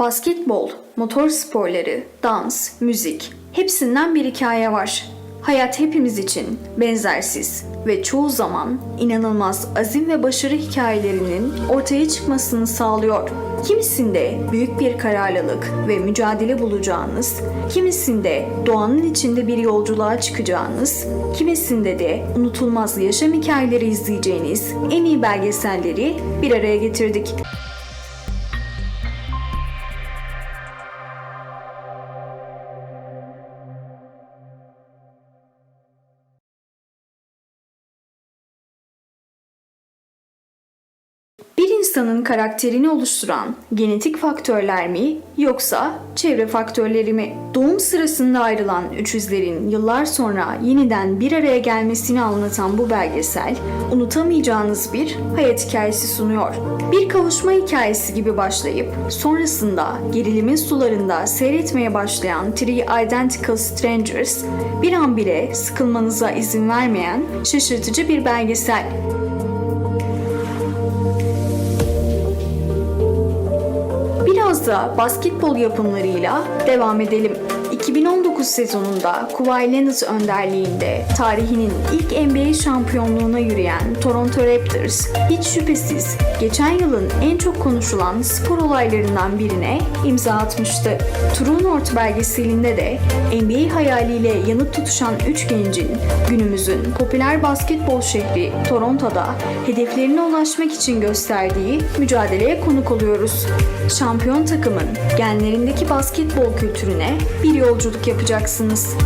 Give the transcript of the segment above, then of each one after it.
Basketbol, motor sporları, dans, müzik hepsinden bir hikaye var. Hayat hepimiz için benzersiz ve çoğu zaman inanılmaz azim ve başarı hikayelerinin ortaya çıkmasını sağlıyor. Kimisinde büyük bir kararlılık ve mücadele bulacağınız, kimisinde doğanın içinde bir yolculuğa çıkacağınız, kimisinde de unutulmaz yaşam hikayeleri izleyeceğiniz en iyi belgeselleri bir araya getirdik. İnsanın karakterini oluşturan genetik faktörler mi yoksa çevre faktörleri mi? Doğum sırasında ayrılan üçüzlerin yıllar sonra yeniden bir araya gelmesini anlatan bu belgesel unutamayacağınız bir hayat hikayesi sunuyor. Bir kavuşma hikayesi gibi başlayıp sonrasında gerilimin sularında seyretmeye başlayan Three Identical Strangers bir an bile sıkılmanıza izin vermeyen şaşırtıcı bir belgesel. Da basketbol yapımlarıyla devam edelim. 2019 sezonunda Kawhi Leonard önderliğinde tarihinin ilk NBA şampiyonluğuna yürüyen Toronto Raptors hiç şüphesiz geçen yılın en çok konuşulan spor olaylarından birine imza atmıştı. True North belgeselinde de NBA hayaliyle yanıp tutuşan üç gencin günümüzün popüler basketbol şehri Toronto'da hedeflerine ulaşmak için gösterdiği mücadeleye konuk oluyoruz. Şampiyon takımın genlerindeki basketbol kültürüne bir yolculuk yapacaksınız.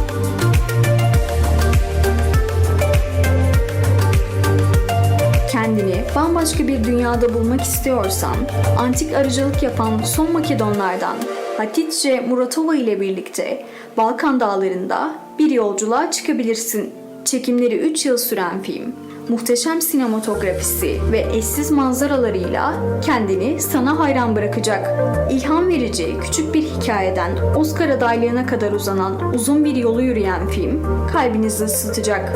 Kendini bambaşka bir dünyada bulmak istiyorsan, antik arıcılık yapan son Makedonlardan Hatice Muratova ile birlikte Balkan dağlarında bir yolculuğa çıkabilirsin. Çekimleri 3 yıl süren film, muhteşem sinematografisi ve eşsiz manzaralarıyla kendini sana hayran bırakacak. İlham verici küçük bir hikayeden Oscar adaylığına kadar uzanan uzun bir yolu yürüyen film kalbinizi ısıtacak.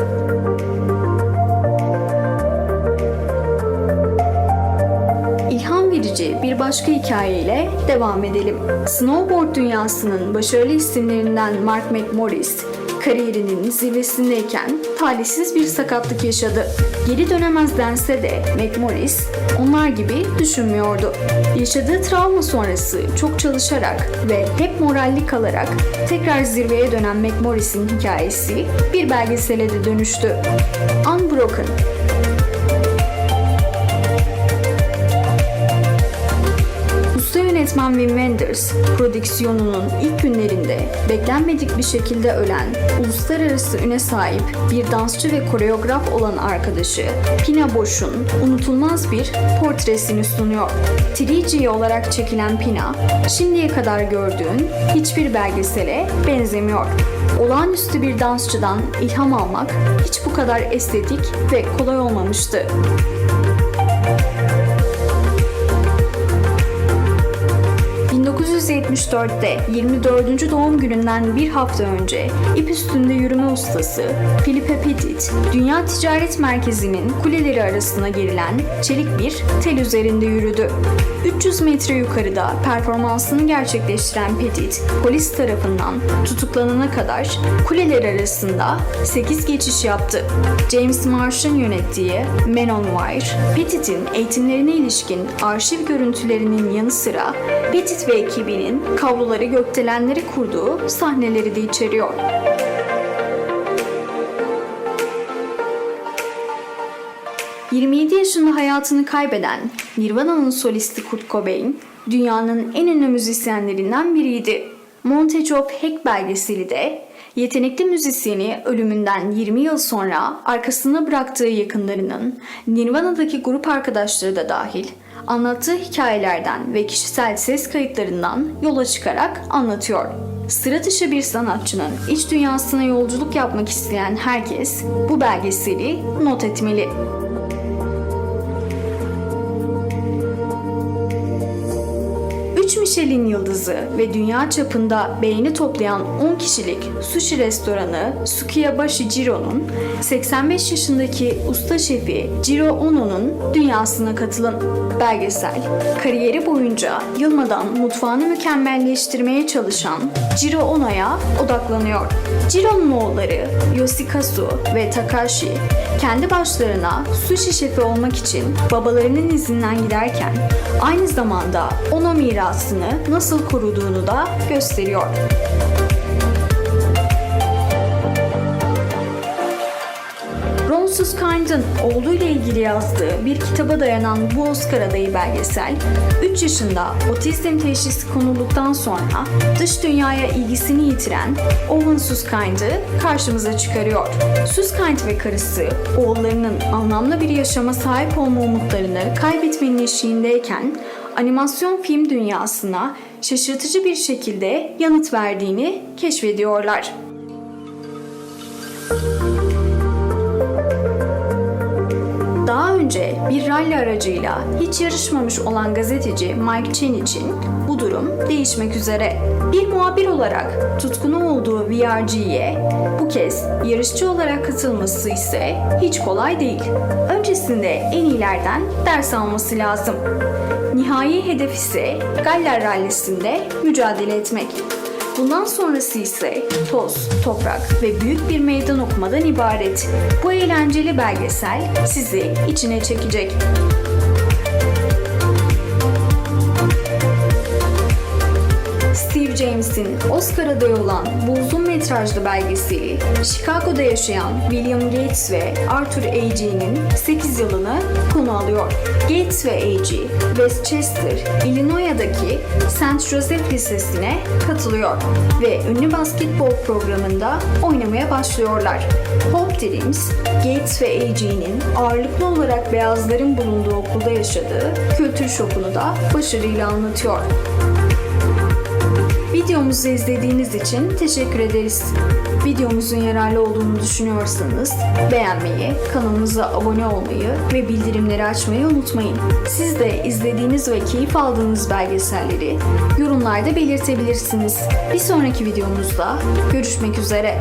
İlham verici bir başka hikayeyle devam edelim. Snowboard dünyasının başarılı isimlerinden Mark McMorris, kariyerinin zirvesindeyken talihsiz bir sakatlık yaşadı. Geri dönemez dense de McMorris onlar gibi düşünmüyordu. Yaşadığı travma sonrası çok çalışarak ve hep moralli kalarak tekrar zirveye dönen McMorris'in hikayesi bir belgesele de dönüştü. Unbroken Yönetmen Wim Wenders, prodüksiyonunun ilk günlerinde beklenmedik bir şekilde ölen, uluslararası üne sahip bir dansçı ve koreograf olan arkadaşı Pina Bosch'un unutulmaz bir portresini sunuyor. 3G olarak çekilen Pina, şimdiye kadar gördüğün hiçbir belgesele benzemiyor. Olağanüstü bir dansçıdan ilham almak hiç bu kadar estetik ve kolay olmamıştı. ...1974'te 24. doğum gününden bir hafta önce ip üstünde yürüme ustası Philippe Petit, Dünya Ticaret Merkezi'nin kuleleri arasına gerilen çelik bir tel üzerinde yürüdü. 300 metre yukarıda performansını gerçekleştiren Petit, polis tarafından tutuklanana kadar kuleler arasında 8 geçiş yaptı. James Marsh'ın yönettiği Men on Wire, Petit'in eğitimlerine ilişkin arşiv görüntülerinin yanı sıra Petit ve ekibinin kabloları gökdelenleri kurduğu sahneleri de içeriyor. ...27 yaşında hayatını kaybeden Nirvana'nın solisti Kurt Cobain... ...dünyanın en ünlü müzisyenlerinden biriydi. Montage of Heck belgeseli de... ...yetenekli müzisyeni ölümünden 20 yıl sonra... ...arkasında bıraktığı yakınlarının... ...Nirvana'daki grup arkadaşları da dahil... ...anlattığı hikayelerden ve kişisel ses kayıtlarından yola çıkarak anlatıyor. Sıra dışı bir sanatçının iç dünyasına yolculuk yapmak isteyen herkes bu belgeseli not etmeli. Michelin yıldızı ve dünya çapında beğeni toplayan 10 kişilik sushi restoranı Sukiyabashi Jiro'nun 85 yaşındaki usta şefi Jiro Ono'nun dünyasına katılın. Belgesel, kariyeri boyunca yılmadan mutfağını mükemmelleştirmeye çalışan Jiro Ono'ya odaklanıyor. Jiro'nun oğulları Yoshikazu ve Takashi kendi başlarına sushi şefi olmak için babalarının izinden giderken aynı zamanda Ono mirasını nasıl koruduğunu da gösteriyor. Ron Suskind'ın oğluyla ilgili yazdığı bir kitaba dayanan bu Oscar adayı belgesel, 3 yaşında otizm teşhisi konulduktan sonra dış dünyaya ilgisini yitiren Owen Suskind'ı karşımıza çıkarıyor. Suskind ve karısı oğullarının anlamlı bir yaşama sahip olma umutlarını kaybetmenin eşiğindeyken animasyon film dünyasına şaşırtıcı bir şekilde yanıt verdiğini keşfediyorlar. Önce bir rally aracıyla hiç yarışmamış olan gazeteci Mike Chen için bu durum değişmek üzere. Bir muhabir olarak tutkunu olduğu VRG'ye bu kez yarışçı olarak katılması ise hiç kolay değil. Öncesinde en iyilerden ders alması lazım. Nihai hedef ise Galler Rally'sinde mücadele etmek. Bundan sonrası ise toz, toprak ve büyük bir meydan okumadan ibaret. Bu eğlenceli belgesel sizi içine çekecek. Steve James'in Oscar adayı olan bu uzun metrajlı belgeseli, Chicago'da yaşayan William Gates ve Arthur Agee'nin 8 yılını konu alıyor. Gates ve Agee, Westchester, Illinois'daki St. Joseph Lisesi'ne katılıyor ve ünlü basketbol programında oynamaya başlıyorlar. Hope Dreams, Gates ve Agee'nin ağırlıklı olarak beyazların bulunduğu okulda yaşadığı kültür şokunu da başarıyla anlatıyor. Videomuzu izlediğiniz için teşekkür ederiz. Videomuzun yararlı olduğunu düşünüyorsanız beğenmeyi, kanalımıza abone olmayı ve bildirimleri açmayı unutmayın. Siz de izlediğiniz ve keyif aldığınız belgeselleri yorumlarda belirtebilirsiniz. Bir sonraki videomuzda görüşmek üzere.